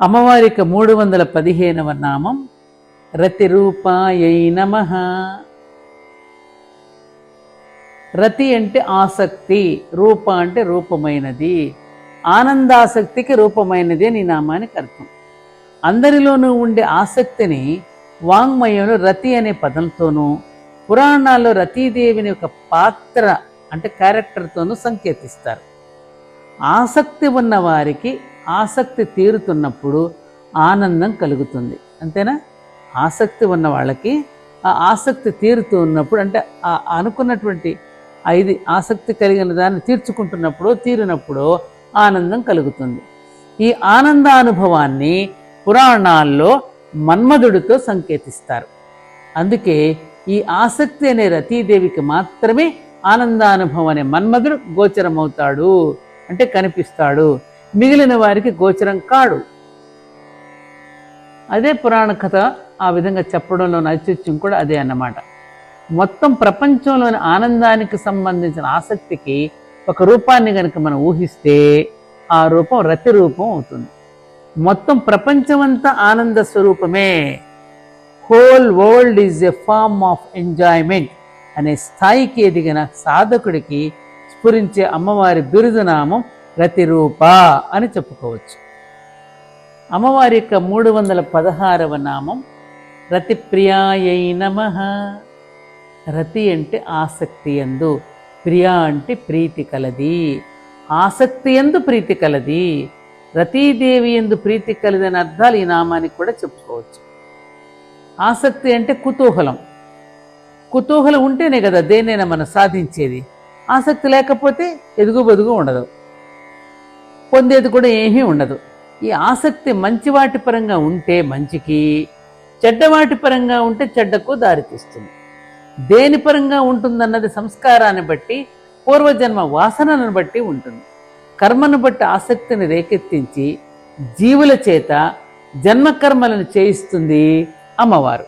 అమ్మవారికి మూడు వందల పదిహేనవ నామం. రతిరూపాయై నమ. రతి అంటే ఆసక్తి రూప అంటే రూపమైనది. ఆనందాసక్తికి రూపమైనది అని నామానికి అర్థం. అందరిలోనూ ఉండే ఆసక్తిని వాంగ్మయంలో రతి అనే పదంతోనూ పురాణాల్లో రతీదేవిని ఒక పాత్ర అంటే క్యారెక్టర్తోనూ సంకేతిస్తారు. ఆసక్తి ఉన్నవారికి ఆసక్తి తీరుతున్నప్పుడు ఆనందం కలుగుతుంది. అంతేనా? ఆసక్తి ఉన్న వాళ్ళకి ఆ ఆసక్తి తీరుతూ ఉన్నప్పుడు అంటే ఆ అనుకున్నటువంటి ఆ ఇది ఆసక్తి కలిగిన దాన్ని తీర్చుకుంటున్నప్పుడు తీరినప్పుడు ఆనందం కలుగుతుంది. ఈ ఆనందానుభవాన్ని పురాణాల్లో మన్మధుడితో సంకేతిస్తారు. అందుకే ఈ ఆసక్తి అనే రతీదేవికి మాత్రమే ఆనందానుభవం అనే మన్మధుడు గోచరమవుతాడు. అంటే కనిపిస్తాడు. మిగిలిన వారికి గోచరం కాడు. అదే పురాణ కథ ఆ విధంగా చెప్పడంలో నైచిత్యం కూడా అదే అన్నమాట. మొత్తం ప్రపంచంలోని ఆనందానికి సంబంధించిన ఆసక్తికి ఒక రూపాన్ని కనుక మనం ఊహిస్తే ఆ రూపం రతి రూపం అవుతుంది. మొత్తం ప్రపంచమంతా ఆనంద స్వరూపమే. Whole world is a form of enjoyment అనే స్థాయికి ఎదిగిన సాధకుడికి స్ఫురించే అమ్మవారి బిరుదునామం రతిరూప అని చెప్పుకోవచ్చు. అమ్మవారి యొక్క మూడు వందల పదహారవ నామం రతిప్రియాయై నమ. రతి అంటే ఆసక్తి ఎందు ప్రియ అంటే ప్రీతి కలది. ఆసక్తి ఎందు ప్రీతి కలది. రతీదేవి ఎందు ప్రీతి కలది అనే అర్థాలు ఈ నామానికి కూడా చెప్పుకోవచ్చు. ఆసక్తి అంటే కుతూహలం. కుతూహలం ఉంటేనే కదా దేనైనా మనం సాధించేది. ఆసక్తి లేకపోతే ఎదుగు బదుగు ఉండదు. పొందేది కూడా ఏమీ ఉండదు. ఈ ఆసక్తి మంచి వాటి పరంగా ఉంటే మంచికి చెడ్డవాటి పరంగా ఉంటే చెడ్డకు దారితీస్తుంది దేని పరంగా ఉంటుందన్నది సంస్కారాన్ని బట్టి పూర్వజన్మ వాసనలను బట్టి ఉంటుంది. కర్మను బట్టి ఆసక్తిని రేకెత్తించి జీవుల చేత జన్మకర్మలను చేయిస్తుంది అమ్మవారు.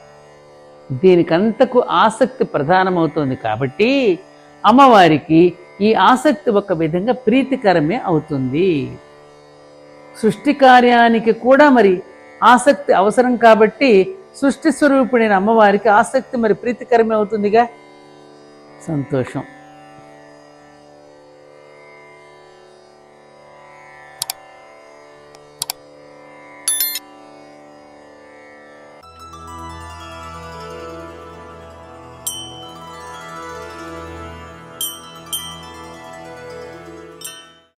దీనికంతకు ఆసక్తి ప్రధానమవుతోంది కాబట్టి అమ్మవారికి ఈ ఆసక్తి ఒక విధంగా ప్రీతికరమే అవుతుంది. సృష్టి కార్యానికి కూడా మరి ఆసక్తి అవసరం కాబట్టి సృష్టి స్వరూపుడైన అమ్మవారికి ఆసక్తి మరి ప్రీతికరమే అవుతుందిగా? సంతోషం.